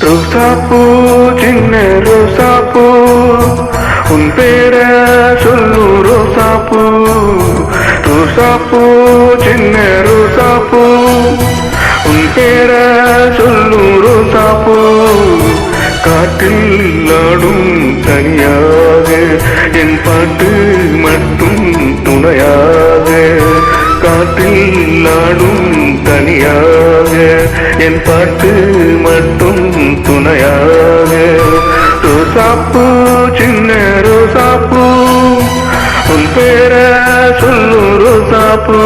ரோசாப்பூ சின்ன ரோசாப்பூ. உன் பேர சொல்லு ரோசாப்பூ. ரோசாப்பூ சின்ன ரோசாப்பூ. உன் பேர சொல்லு ரோசாப்பூ. காட்டில் ஆடும் தனியாக என் பாட்டு மட்டும் துணையாக. காட்டில் ஆடும் தனியாக என் பாட்டு மட்டும் துணையாக. ரோசாப்பூ சின்ன ரோசாப்பூ உன் பேர சொல்லு ரோசாப்பூ